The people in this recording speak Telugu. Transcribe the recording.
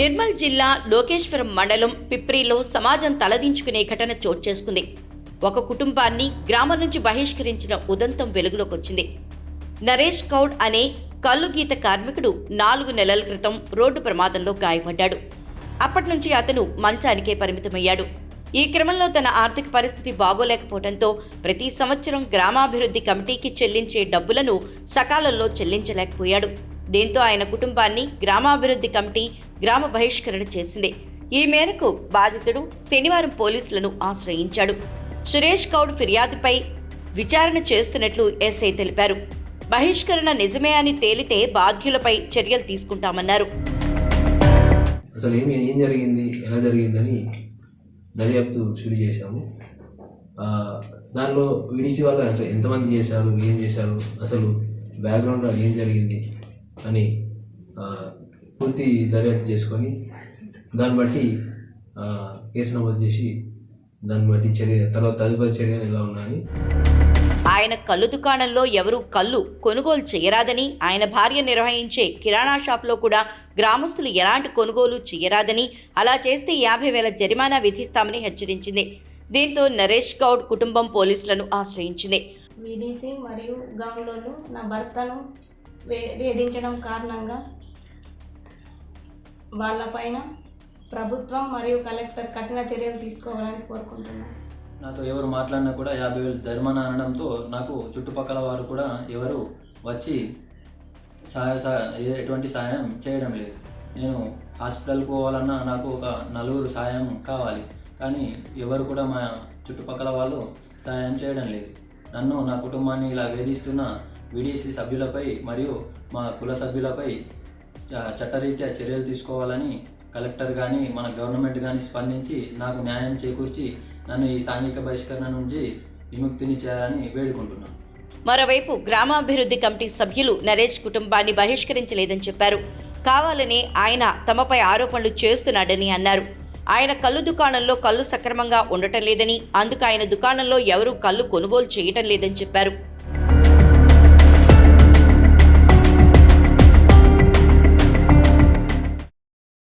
నిర్మల్ జిల్లా లోకేశ్వరం మండలం పిప్రిలో సమాజం తలదించుకునే ఘటన చోటు చేసుకుంది. ఒక కుటుంబాన్ని గ్రామం నుంచి బహిష్కరించిన ఉదంతం వెలుగులోకి వచ్చింది. నరేష్ కౌడ్ అనే కల్లు గీత కార్మికుడు నాలుగు నెలల క్రితం రోడ్డు ప్రమాదంలో గాయపడ్డాడు. అప్పటి నుంచి అతను మంచానికే పరిమితమయ్యాడు. ఈ క్రమంలో తన ఆర్థిక పరిస్థితి బాగోలేకపోవడంతో ప్రతి సంవత్సరం గ్రామాభివృద్ధి కమిటీకి చెల్లించే డబ్బులను సకాలంలో చెల్లించలేకపోయాడు. దీంతో ఆయన కుటుంబాన్ని గ్రామాభివృద్ధి కమిటీ గ్రామ బహిష్కరణ చేసింది. ఈ మేరకు బాధితుడు శనివారం పోలీసులను ఆశ్రయించాడు. సురేష్ గౌడ్ ఫిర్యాదుపై విచారణ చేస్తున్నట్లు ఎస్ఐ తెలిపారు. బహిష్కరణ నిజమే అని తేలితే బాధ్యులపై చర్యలు తీసుకుంటామన్నారు. అసలు ఏమి ఏం జరిగింది ఎలా జరిగిందని దర్యాప్తు షురు చేశాము. దానిలో విడిసి వాళ్ళు అంటే ఎంతమంది చేశారు ఏం చేశారు అసలు బ్యాక్గ్రౌండ్లో ఏం జరిగింది అని పూర్తి దర్యాప్తు చేసుకొని దాన్ని బట్టి కేసు నమోదు చేసి దాన్ని బట్టి చర్య తర్వాత తదుపరి చర్యలు ఎలా ఉన్నాయని. ఆయన కళ్ళు దుకాణంలో ఎవరూ కళ్ళు కొనుగోలు చేయరాదని ఆయన భార్య నిర్వహించే కిరాణా షాప్లో కూడా గ్రామస్తులు ఎలాంటి కొనుగోలు చేయరాదని అలా చేస్తే యాభై వేల జరిమానా విధిస్తామని హెచ్చరించింది. దీంతో నరేష్ గౌడ్ కుటుంబం పోలీసులను ఆశ్రయించింది. విడిసి మరియు గౌన్లను నా భర్తను వేధించడం కారణంగా వాళ్ళపైన ప్రభుత్వం మరియు కలెక్టర్ కఠిన చర్యలు తీసుకోవాలని కోరుకుంటున్నాను. నాతో ఎవరు మాట్లాడినా కూడా యాభై వేలు ధర్మన అనడంతో నాకు చుట్టుపక్కల వారు కూడా ఎవరు వచ్చి సహాయ ఎటువంటి సహాయం చేయడం లేదు. నేను హాస్పిటల్కి పోవాలన్నా నాకు ఒక నలుగురు సహాయం కావాలి. కానీ ఎవరు కూడా మా చుట్టుపక్కల వాళ్ళు సహాయం చేయడం లేదు. నన్ను నా కుటుంబాన్ని ఇలా వేధిస్తున్న విడిసి సభ్యులపై మరియు మా కుల సభ్యులపై చట్టరీత్యా చర్యలు తీసుకోవాలని కలెక్టర్ కానీ మన గవర్నమెంట్ కానీ స్పందించి నాకు న్యాయం చేకూర్చి నన్ను ఈ సాంఘిక బహిష్కరణ నుంచి విముక్తిని చేయాలని వేడుకుంటున్నాను. మరోవైపు గ్రామాభివృద్ధి కమిటీ సభ్యులు నరేష్ కుటుంబాన్ని బహిష్కరించలేదని చెప్పారు. కావాలనే ఆయన తమపై ఆరోపణలు చేస్తున్నాడని అన్నారు. ఆయన కళ్ళు దుకాణంలో కళ్ళు సక్రమంగా ఉండటం లేదని అందుకు ఆయన దుకాణంలో ఎవరూ కళ్ళు కొనుగోలు చేయటం లేదని చెప్పారు.